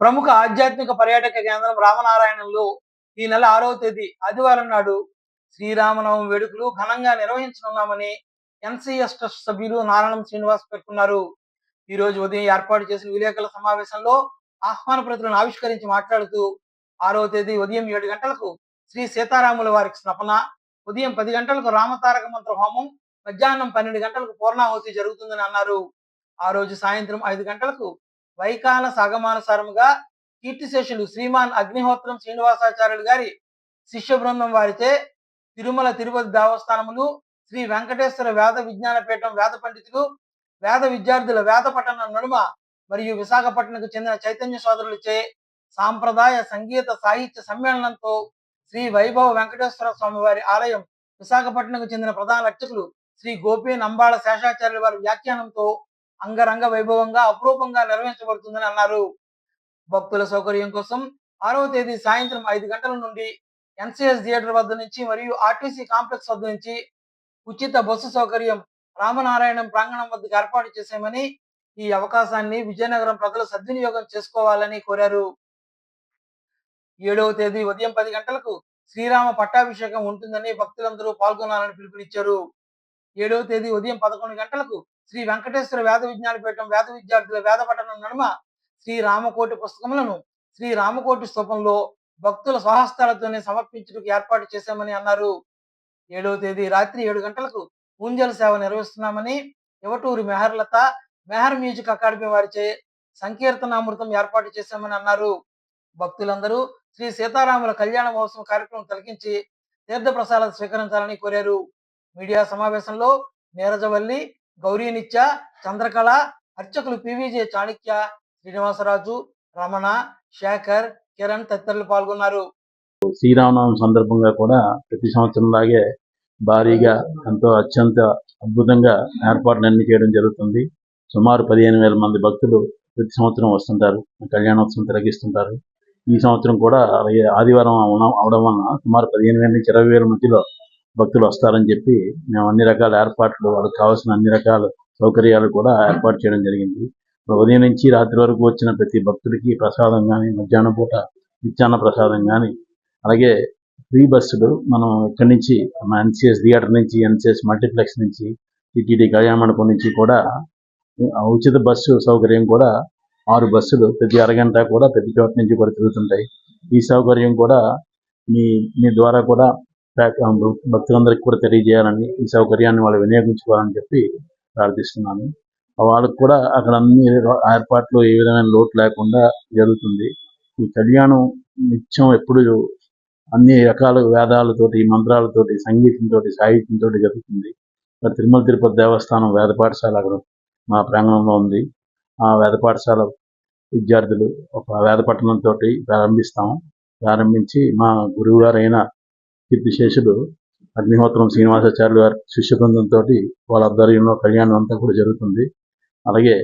ప్రముఖ ఆధ్యాత్మిక పర్యాటక కేంద్రం రామనారాయణంలో ఈ నెల ఆరవ తేదీ ఆదివారం నాడు శ్రీరామనవమి వేడుకలు ఘనంగా నిర్వహించనున్నామని ఎన్సిఎస్ ట్రస్ట్ సభ్యులు నారాయణం శ్రీనివాస్ పేర్కొన్నారు. ఈ రోజు ఉదయం ఏర్పాటు చేసిన విలేకరుల సమావేశంలో ఆహ్వాన ప్రతులను ఆవిష్కరించి మాట్లాడుతూ ఆరవ తేదీ ఉదయం ఏడు గంటలకు శ్రీ సీతారాముల వారికి స్నపన ఉదయం పది గంటలకు రామతారక మంత్ర హోమం మధ్యాహ్నం పన్నెండు గంటలకు పూర్ణాహుతి జరుగుతుందని అన్నారు. ఆ రోజు సాయంత్రం ఐదు గంటలకు వైకాన సాగమానుసారముగా కీర్తిశేషులు శ్రీమాన్ అగ్నిహోత్రం శ్రీనివాసాచార్యులు గారి శిష్య బృందం వారిచే తిరుమల తిరుపతి దేవస్థానములు శ్రీ వెంకటేశ్వర వేద విజ్ఞాన పీఠం వేద పండితులు వేద విద్యార్థుల వేద పట్టణం నడుమ మరియు విశాఖపట్నంకు చెందిన చైతన్య సోదరులచే సాంప్రదాయ సంగీత సాహిత్య సమ్మేళనంతో శ్రీ వైభవ వెంకటేశ్వర స్వామి వారి ఆలయం విశాఖపట్నంకు చెందిన ప్రధాన అర్చకులు శ్రీ గోపి నంబాళ శేషాచార్యుల వారి వ్యాఖ్యానంతో అంగరంగ వైభవంగా అపురూపంగా నిర్వహించబడుతుందని అన్నారు. భక్తుల సౌకర్యం కోసం ఆరవ తేదీ సాయంత్రం ఐదు గంటల నుండి ఎన్సీఎస్ థియేటర్ వద్ద నుంచి మరియు ఆర్టీసీ కాంప్లెక్స్ వద్ద నుంచి ఉచిత బస్సు సౌకర్యం రామనారాయణం ప్రాంగణం వద్దకు ఏర్పాటు చేశామని ఈ అవకాశాన్ని విజయనగరం ప్రజలు సద్వినియోగం చేసుకోవాలని కోరారు. ఏడవ తేదీ ఉదయం పది గంటలకు శ్రీరామ పట్టాభిషేకం ఉంటుందని భక్తులందరూ పాల్గొనాలని పిలుపునిచ్చారు. ఏడవ తేదీ ఉదయం పదకొండు గంటలకు శ్రీ వెంకటేశ్వర వేద విజ్ఞాన పీఠం వేద విద్యార్థుల వేద పఠనం నడుమ శ్రీ రామకోటి పుస్తకములను శ్రీ రామకోటి స్థూపంలో భక్తుల స్వహస్తాలతోనే సమర్పించుటకు ఏర్పాటు చేశామని అన్నారు. ఏడవ తేదీ రాత్రి ఏడు గంటలకు పూంజల సేవ నిర్వహిస్తున్నామని యువటూరి మెహర్లత మెహర్ మ్యూజిక్ అకాడమీ వారిచే సంకీర్తనామృతం ఏర్పాటు చేశామని అన్నారు. భక్తులందరూ శ్రీ సీతారాముల కళ్యాణ మహోత్సవం కార్యక్రమం తొలగించి తీర్థ ప్రసాదాలు స్వీకరించాలని కోరారు. మీడియా సమావేశంలో నీరజవల్లి గౌరీనిత్య చంద్రకళ అర్చకులు పివిజే చాణక్య శ్రీనివాసరాజు రమణ శేఖర్ కిరణ్ తదితరులు పాల్గొన్నారు. శ్రీరామనవమి సందర్భంగా కూడా ప్రతి సంవత్సరం లాగే భారీగా ఎంతో అత్యంత అద్భుతంగా ఏర్పాట్లన్నీ చేయడం జరుగుతుంది. సుమారు పదిహేను వేల మంది భక్తులు ప్రతి సంవత్సరం వస్తుంటారు. కళ్యాణోత్సవం తిరగిస్తుంటారు ఈ సంవత్సరం కూడా అలాగే ఆదివారం అవడం వలన సుమారు పదిహేను వేల నుంచి ఇరవై వేల మధ్యలో భక్తులు వస్తారని చెప్పి మేము అన్ని రకాల ఏర్పాట్లు వాళ్ళకి కావాల్సిన అన్ని రకాల సౌకర్యాలు కూడా ఏర్పాటు చేయడం జరిగింది. ఉదయం నుంచి రాత్రి వరకు వచ్చిన ప్రతి భక్తుడికి ప్రసాదం కానీ మధ్యాహ్నం పూట నిత్యాన్న ప్రసాదం కానీ అలాగే ఫ్రీ బస్సులు మనం ఇక్కడి నుంచి మన ఎన్సిఎస్ థియేటర్ నుంచి ఎన్సిఎస్ మల్టీప్లెక్స్ నుంచి టీటీడీ కళ్యాణమండపం నుంచి కూడా ఉచిత బస్సు సౌకర్యం కూడా ఆరు బస్సులు ప్రతి అరగంట కూడా ప్రతి చోట నుంచి కూడా తిరుగుతుంటాయి. ఈ సౌకర్యం కూడా మీ మీ ద్వారా కూడా భక్తులందరికీ కూడా తెలియజేయాలని ఈ సౌకర్యాన్ని వాళ్ళు వినియోగించుకోవాలని చెప్పి ప్రార్థిస్తున్నాను. వాళ్ళకు కూడా అక్కడ అన్ని ఏర్పాట్లు ఏ విధమైన లోటు లేకుండా జరుగుతుంది. ఈ కళ్యాణం నిత్యం ఎప్పుడు అన్ని రకాల వేదాలతోటి మంత్రాలతోటి సంగీతంతో సాహిత్యంతో జరుగుతుంది. తిరుమల తిరుపతి దేవస్థానం వేద పాఠశాల అక్కడ మా ప్రాంగణంలో ఉంది. ఆ వేద పాఠశాల విద్యార్థులు ఒక వేద పట్టణంతో ప్రారంభిస్తాము. ప్రారంభించి మా గురువు గారైన కీర్తిశేషుడు అగ్నిహోత్రం శ్రీనివాసాచార్యులు గారి శిష్య బృందంతో వాళ్ళ ఆధ్వర్యంలో కళ్యాణం అంతా కూడా జరుగుతుంది. అలాగే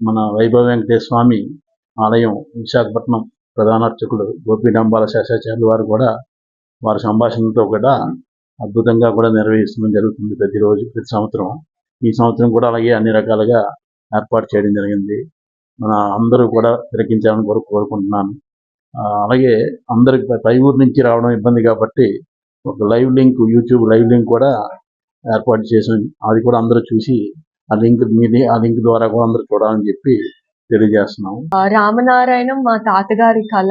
మన వైభవ వెంకటేశ్వర స్వామి ఆలయం విశాఖపట్నం ప్రధానార్చకుడు గోపి గోపీడంబాల శేషాచార్యులు వారు కూడా వారి సంభాషణతో కూడా అద్భుతంగా కూడా నిర్వహించడం జరుగుతుంది ప్రతిరోజు ప్రతి సంవత్సరం. ఈ సంవత్సరం కూడా అలాగే అన్ని రకాలుగా ఏర్పాటు చేయడం జరిగింది. మన అందరూ కూడా తిరగించాలని కోరు కోరుకుంటున్నాను. అలాగే అందరికి పై ఊరు నుంచి రావడం ఇబ్బంది కాబట్టి ఒక live link YouTube live link కూడా ఏర్పాటు చేసాం అది కూడా అందరూ చూసి ఆ లింక్ మీది ఆ లింక్ ద్వారా కూడా అందరూ చూడాలని చెప్పి తెలియజేస్తున్నాం ఆ, రామనారాయణం మా తాతగారి కళ.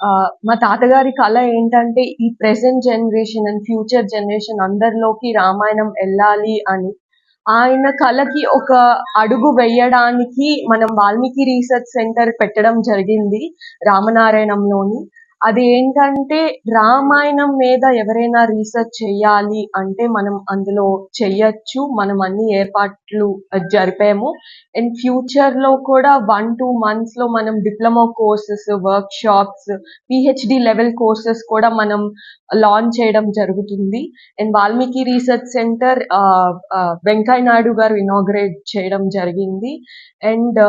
ఆ, మా తాతగారి కళ ఏంటంటే ఈ present generation and future generation అందరిలోకి Ramayanam వెళ్ళాలి అని. ఆయన కళకి ఒక అడుగు వేయడానికి మనం వాల్మీకి రీసెర్చ్ సెంటర్ పెట్టడం జరిగింది రామనారాయణంలోని. అది ఏంటంటే రామాయణం మీద ఎవరైనా రీసెర్చ్ చేయాలి అంటే మనం అందులో చెయ్యొచ్చు మనం అన్ని ఏర్పాట్లు జరిపాము. అండ్ ఫ్యూచర్లో కూడా వన్ టూ మంత్స్లో మనం diploma courses workshops PhD level courses కూడా మనం లాంచ్ చేయడం జరుగుతుంది. And Valmiki research centre Venkaiah Naidu గారు ఇనాగ్రేట్ చేయడం జరిగింది. And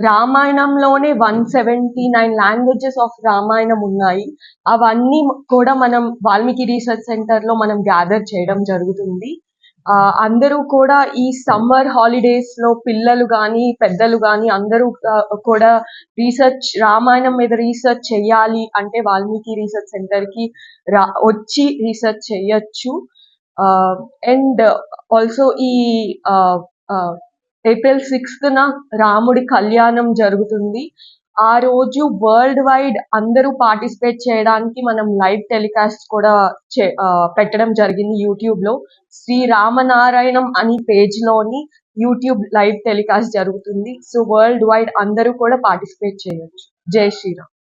రామాయణంలోనే one seventy nine languages of Ramayanam ఉన్నాయి. అవన్నీ కూడా మనం వాల్మీకి రీసెర్చ్ సెంటర్లో మనం గ్యాదర్ చేయడం జరుగుతుంది. ఆ, అందరూ కూడా ఈ సమ్మర్ హాలిడేస్లో పిల్లలు కానీ పెద్దలు కానీ అందరూ కూడా రీసెర్చ్ రామాయణం మీద రీసెర్చ్ చేయాలి అంటే వాల్మీకి రీసెర్చ్ సెంటర్కి రా వచ్చి రీసెర్చ్ చేయొచ్చు. అండ్ ఆల్సో ఈ ఏప్రిల్ సిక్స్త్ రాముడి కళ్యాణం జరుగుతుంది. ఆ రోజు వరల్డ్ వైడ్ అందరూ పార్టిసిపేట్ చేయడానికి మనం లైవ్ టెలికాస్ట్ కూడా చే- పెట్టడం జరిగింది యూట్యూబ్లో శ్రీ రామనారాయణం అని పేజ్లోని యూట్యూబ్ లైవ్ టెలికాస్ట్ జరుగుతుంది. సో వరల్డ్ వైడ్ అందరూ కూడా పార్టిసిపేట్ చేయొచ్చు. జై శ్రీరామ్.